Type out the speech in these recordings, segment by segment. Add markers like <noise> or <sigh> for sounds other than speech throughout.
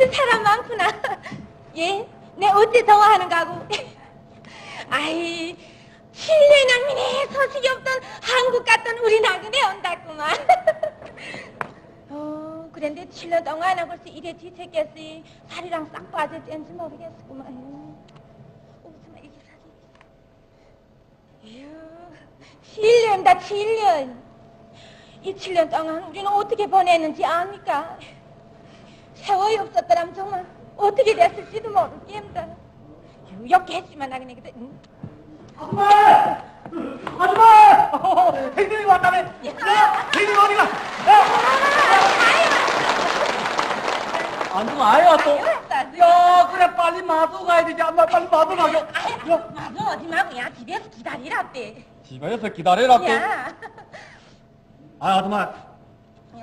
힘든 사람 많구나. 예? 내 어째 좋아하는가고? 아이, 7년 남미네 소식이 없던 한국 갔던 우리 나그네 온다구만. 어, 그런데 7년 동안은 벌써 이래 뒤척겠지. 살이랑 싹 빠졌는지 모르겠구만. 어, 정말 이게 살이. 이야, 7년다, 7년. 이 7년 동안 우리는 어떻게 보냈는지 압니까? 세월이 없었더라면 정말 어떻게 됐을지도 모르겠다. 유욕했지만 나그네 그때 응? 아줌마! 아줌마! 행님이 왔다며! 행님 어디가? 아줌마 아야 또. 야 그래 빨리 마주 가야 되지 엄마 빨리 마주 가죠. 야, 마주 어디 말고 야 집에서 기다리라대. 집에서 기다려라 야. 아 아줌마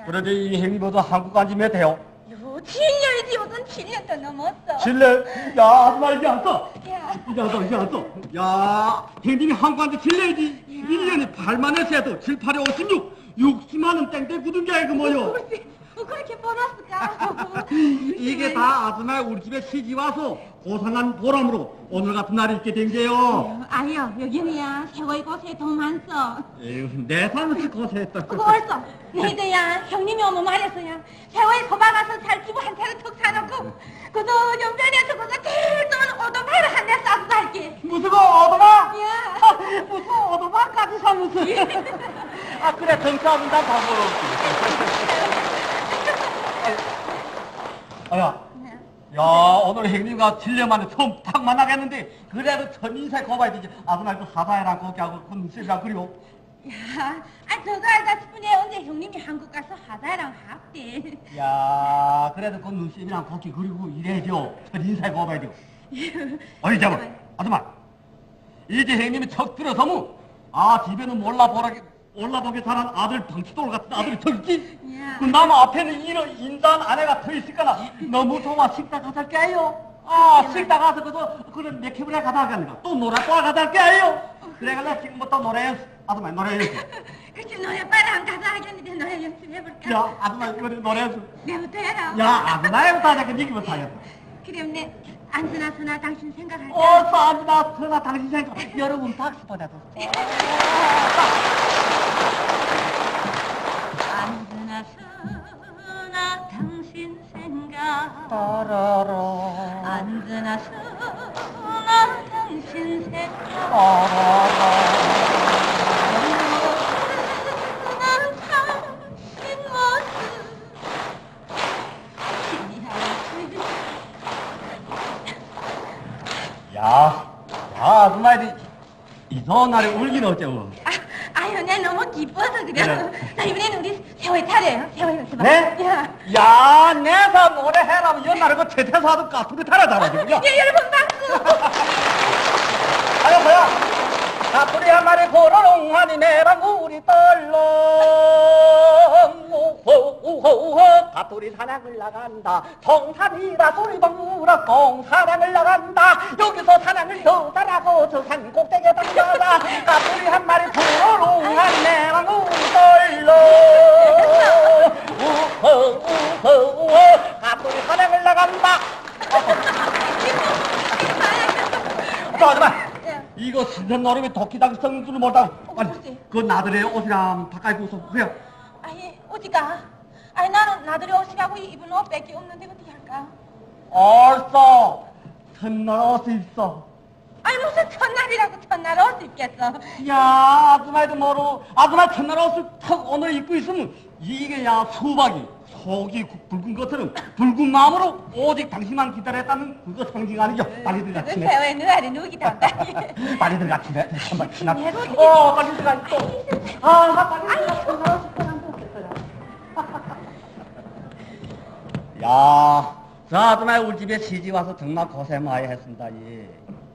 그래도 이 행님보다 한국 간지 몇 해요? 요 7년이지 무슨 7년도 넘었어. 칠레 야 이제 왔어. 야. 이제 왔어. 야 행님이 한국 간지 칠레지. 1년에 8만 원씩 해도 7, 8에 56. 60만 원 땡땡 굳은 게 아니고 뭐요? 글쎄, 뭐 그렇게 벌었을까? <laughs> 이게 다 아줌마 우리 집에 시집 와서 고상한 보람으로 오늘 같은 날이 있게 된 게요. 아유 여기는야 세월이 곳에 돈 많어. 에휴, 내 삶을 고생했다. 그거 얼써 너희들야 형님이 오면 말했어야 세월이 소박 가서 살찌고 한 차를 턱 사놓고 그도 연변에서 그거 제일 좋은 오토바이를 한대 싸서 살게. 무슨 거 얻어봐? 야. <laughs> 무슨 얻어봐까지 사면서. <laughs> 아 그래 등싸움은 다 방법 없지. 아야. 야 오늘 형님과 7년 만에 처음 딱 만나겠는데 그래도 천인세 고봐야 되지. 아줌마 그 사사해라 거기 하고 그 눈썹이라 그리고 야, 아 저거 알다 싶으네. 언제 형님이 한국 가서 하다랑 합대. 야 그래도 그 눈썹이랑 거기 그리고 이래죠. 천인세 고봐야 돼요. <laughs> 어이 잠깐 아줌마. 이제 형님이 척 들어서면 아 집에는 몰라 보라게 몰라보게 자란 아들 방치돌 같은 아들이 저 있지 야. 그남 앞에는 이런 인간 아내가 더 있을까나 너무 좋아 식당 가서 할게요 아 식당 가서 그저 그런 맥혀브레 가다 하겠는가 또 노래방 가다 할게요 그래가지고 지금부터 노래 연습 아줌마 노래 연습 <laughs> 그치 노래바랑 가서 하겠는데 노래 연습해볼까? 야 아줌마 이거 노래 연습 내부터 해라. 야 아줌마부터 하자 그 얘기부터 하겠다 그럼 내 안수나 수나 당신 생각할 때. 어, 싸움이다. 설마 당신 생각. 여러분 박수 보내도. <laughs> 안수나 수나 당신 생각. 따라라. 안수나 수나 당신 생각. 모습. 야, 야, 아줌마, 이, 이 좋은 날에 울기는 어쩌고. 아, 너무 기뻐서 그래. 그래. 자, 이번에는 우리 세월 타래요. 세월 연습. 네? 야. 야, 내가 노래해라면 연날에 그 채태사도 까투리 타라잖아, 지금. 야, 예, 여러분 박수. <laughs> 아유, 뭐야. 까투리 한 마리 걸어롱 하니 내방 우리 떨렁. 우호 우호 우호 까투리 사냥을 나간다. 동산이라 소리 방울아 동사랑을 나간다. 여기서 더 잘하고 저 산 꼭대기에 당겨다. 까투리 한 마리 걸어롱 하니 내방 우리 떨렁. 우호 우호 우호 까투리 사냥을 나간다. 자, 아줌마. 예. 이거 신선 노름이 도끼당 썩는 줄 몰다고. 아니? 그 나들의 옷이랑 바깥 입고서 그래요. 아예 어디가? 아니 나는 나들이 옷이라고 입은 옷밖에 없는데 어떻게 할까? 얼써 첫날 옷이 있어. 아니 무슨 첫날이라고 첫날 옷 입겠어? 야, 아줌마도 모르. 아줌마 첫날 옷을 턱 오늘 입고 있으면 이게 야 수박이 속이 구- 붉은 것처럼 붉은 마음으로 오직 당신만 기다렸다는 그거 상징 아니죠? 빨리 들어가 그 치네. 세월 누아리 누기 단다. 빨리 들어가 치네. 정말 어떻게- 어, 빨리 들어가 또. 아, 나 빨리 들어가. 첫날 옷을 꺼내면 좋겠어요. 야, 저 아줌마 우리 집에 시집 와서 정말 고생 많이 했습니다. 예.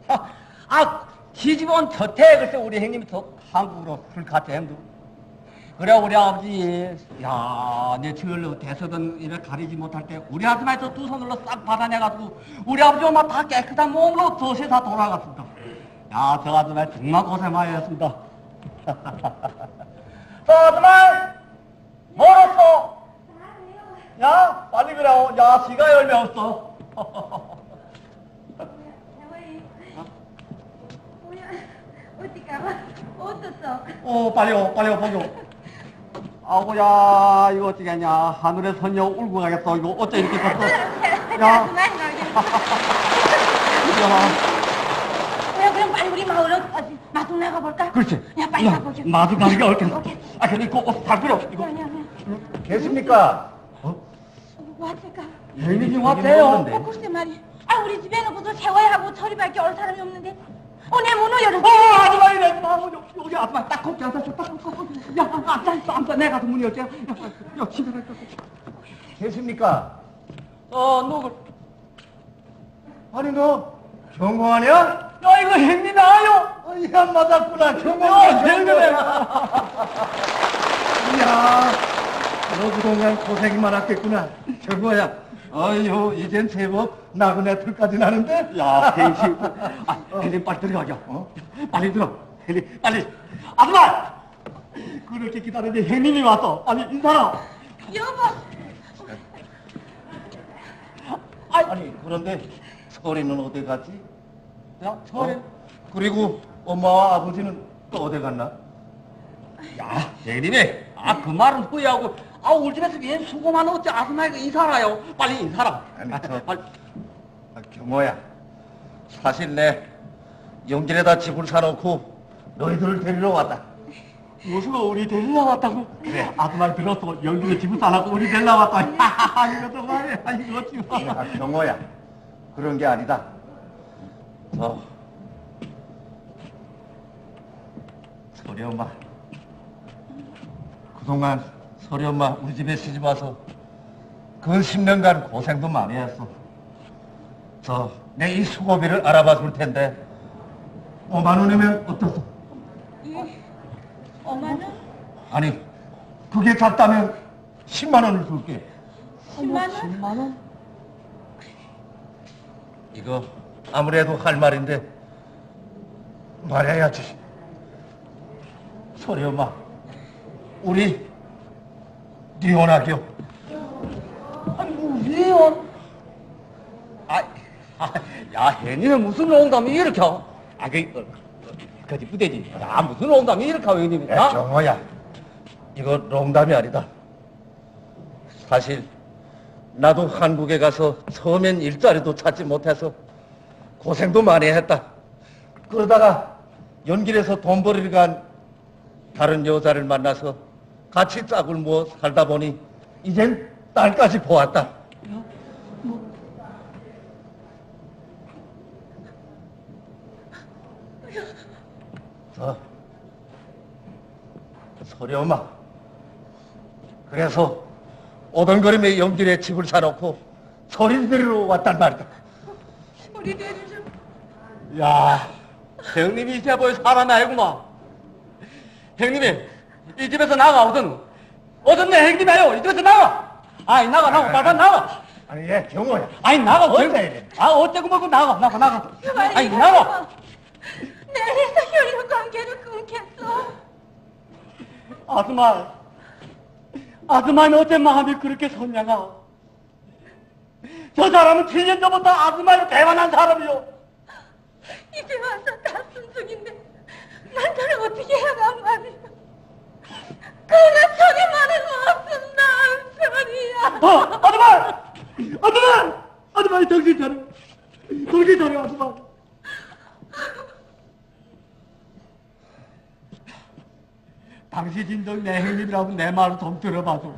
하, 아, 시집 온 첫해 글쎄 우리 형님이 더 한국으로 술 같이 했도 그래 우리 아버지 야, 내 저걸로 대서든 이를 가리지 못할 때 우리 아줌마 저두 손으로 싹 받아내가지고 우리 아버지 엄마 다 깨끗한 몸으로 저세 다 돌아갔습니다. 야, 저 아줌마 정말 고생 많이 했습니다. <laughs> 저 아줌마 멀었어. 야, 빨리 그래. 야, 야, 시가 열매 없어. 어디 가봐? 어떻어? 어, 빨리요, 빨리요, 보죠. 아우야, 이거 어찌겠냐. 하늘의 선녀 울고 가겠어. 이거 어째 이렇게 컸어? <laughs> 야. 그만. <laughs> 야, 그럼 빨리 우리 마을로 어디 마중 나가 볼까? 그렇지. 야 빨리 가보자. 마주 가기가 어렵겠어. 오케이. 아, 근데 이거 옷다 필요. 이거. 아니야 아니야. 계십니까? 어? 왔을까? 여기 왔대요. 어 글쎄 말이. 아 우리 집에는 무슨 세월하고 철이밖에 올 사람이 없는데. 어내 문을 열어. 어. 아, 여기, 여기 아줌마 딱 kop게 앉아줘. 딱 kop게. 야, 앉아, 앉아, 앉아. 내가 서 문이 열지. 야, 야, 집에 갈까? 계십니까? 어, 누구? 아니 너 경공하냐? 야, 이거 형님이 아요. 어, 이안 맞았구나 야, 경공이야 형님이. 이야 너 그동안 고생이 많았겠구나 경공야 어휴 이젠 제법 나그네 털까지 나는데 야, 혜인씨. 아, 혜린 빨리 들어가자. 어? 빨리 들어. 혜린, 빨리. 아줌마! 그렇게 기다리는데 형님이 왔어. 빨리 인사라. 여보. 아니 그런데 서리는 어디 갔지? 야, 저리. 어? 그리고 엄마와 아버지는 또 어디 갔나? 야, 혜린이. 아, 그 말은 후회하고. 아, 우리 집에서 웬 수고만 어째 아줌마가 인사라요. 빨리 인사라. 아니, 아, 저- 빨리. 아, 경호야 사실 내 영길에다 집을 사놓고 너희들을 데리러 왔다 무슨 우리 데리러 왔다고? 그래. 아줌마 들었어. 연기에 집을 사라고 우리 데리러 왔다. 이것도 말이야. 이거 지금. 아, 경호야 그런 게 아니다 저 서리 엄마 그동안 서리 엄마 우리 집에 시집 와서 그 10년간 고생도 많이 했어 저 내 이 수고비를 알아봐 줄 텐데 5만 원이면 어떻소? 엄마는 아니 그게 작다면 10만 원을 줄게 10만 원? 10만 원? 이거 아무래도 할 말인데 말해야지. 소리 엄마, 우리 이혼하기요. 아니, 뭐, 왜요? 아, 아, 야, 혜니는 무슨 농담이 이렇게 하고. 아, 그, 어, 그지 부대지. 야, 무슨 농담이 이렇게 하고, 형님이. 야, 정호야, 이거 농담이 아니다. 사실 나도 한국에 가서 처음엔 일자리도 찾지 못해서 고생도 많이 했다. 그러다가 연길에서 돈 벌이러 간 다른 여자를 만나서 같이 짝을 모아 살다 보니 이젠 딸까지 보았다. 저 소리 엄마. 그래서 오던거림에 연길에 집을 사놓고 소리 들으러 왔단 말이다. 대리 좀. 야, 형님이 이제 볼 사람이 아니구만. 형님이 이 집에서 나가, 어든. 어든 내 형님이 아니오. 이 집에서 나가. 아이, 나가, 나가, 빨리 나가. 아니 얘 경호야. 아니, 나가. 이래? 아, 어째고 뭐고 나가, 나가, 나가. 아니. 나가. 내일서 혈육 관계를 끊겠어. 아줌마, 아줌마는 어째 마음이 그렇게 선량하? 저 사람은 7년 전부터 아줌마로 대만한 사람이요. 이제 와서 다 순둥인데 난 저를 어떻게 해야만 말이야. 그나 소리만은 없음 나은 소리야. 어, 아줌마! 아줌마! 아줌마, 정신 차려. 정신 차려, 아줌마. 당시 진정 내 형님이라고 내 말을 좀 들어봐줘.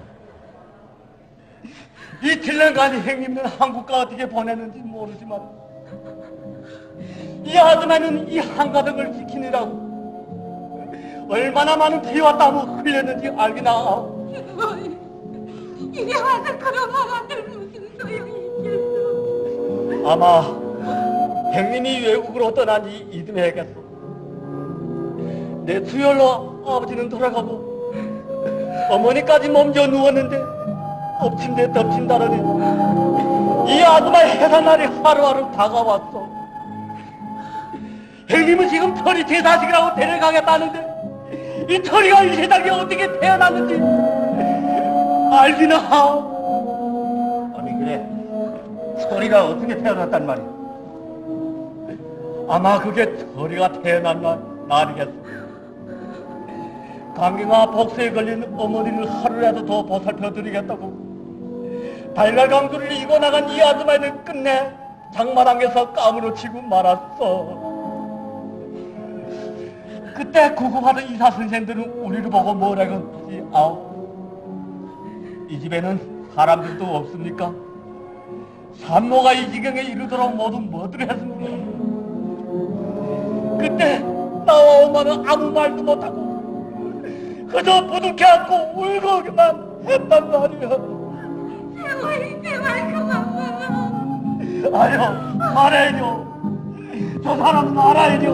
이 7년간 형님은 한국과 어떻게 보냈는지 모르지만 이 아줌마는 이 한가득을 지키느라고 얼마나 많은 피와 땀을 흘렸는지 알기나 하오. 이제 와서 그런 말한들 무슨 소용이 있겠어. 아마 형님이 외국으로 떠나니 이듬해겠소. 내 수혈로 아버지는 돌아가고 어머니까지 몸져 누웠는데 엎친 데 덮친 다르니 이 아줌마의 해산날이 하루하루 다가왔어. 형님은 지금 철이 제 자식이라고 데려가겠다는데 이 철이가 이 세상에 어떻게 태어났는지 알기나 하오. 아니 그래 소리가 어떻게 태어났단 말이야? 아마 그게 서리가 태어난 날, 날이겠습니다. 감기나 복수에 걸린 어머니를 하루라도 더 보살펴 드리겠다고 달걀 강도를 이고 나간 이 아줌마는 끝내 장마당에서 까무러 치고 말았어. 그때 구급하던 이사 선생들은 우리를 보고 뭐라건지 아오. 이 집에는 사람들도 없습니까? 산모가 이 지경에 이르도록 모두 뭐들 했습니까? 그때 나와 엄마는 아무 말도 못하고 그저 부둥켜 안고 울고만 했단 말이야. 세월이 제발 그만 말아. 아니요, 말해요. 저 사람은 알아야죠.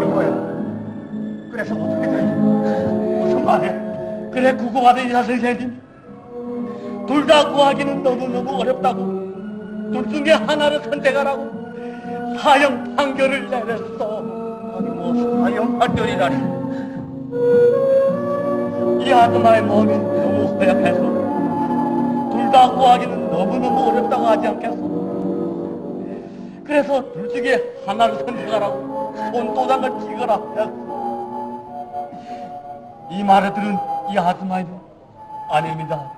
경모야, 그래서 어떻게 돼? 무슨 말이야? 그래 구고받은 이사 선생님. 둘 다 구하기는 너무너무 어렵다고. 둘 중에 하나를 선택하라고 사형 판결을 내렸어. 아니 뭐 사형 판결이라니. 이 아줌마의 몸이 너무 허약해서 둘 다 구하기는 너무너무 어렵다고 하지 않겠어? 그래서 둘 중에 하나를 선택하라고 손도장을 찍어라 했어. 이 말을 들은 이 아줌마는 아닙니다.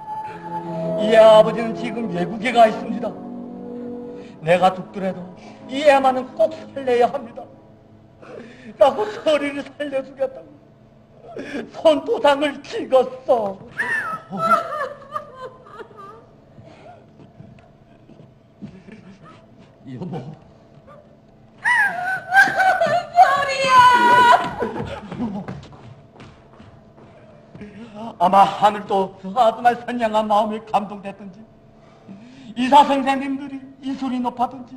이애 아버지는 지금 외국에 가 있습니다. 내가 죽더라도 이 애만은 꼭 살려야 합니다. 라고 서리를 살려주겠다고. 손도장을 찍었어. 여보. 아마 하늘도 그 아줌마의 선량한 마음에 감동됐든지 이사 선생님들이 이 소리 높았든지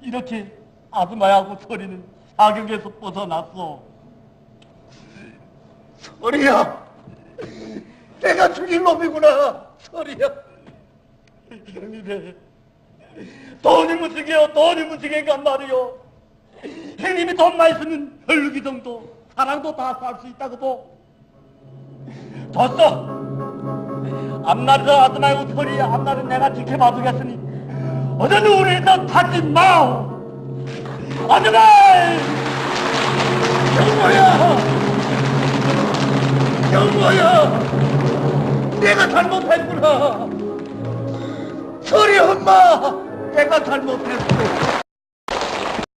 이렇게 아줌마하고 소리는 사경에서 벗어났어. 소리야, 내가 죽인 놈이구나. 소리야. 형님이 돈이 무지개요 돈이 무지개인간 말이요. 형님이 돈만 있으면 혈육이 정도 사랑도 다 살 수 있다고도 졌어. 앞날에서 아줌마하고 소리 앞날은 내가 지켜봐 주겠으니 어느 누구를 타지 마오. 아줌마 경모야, 경모야, 내가 잘못했구나. 소리 엄마, 내가 잘못했어.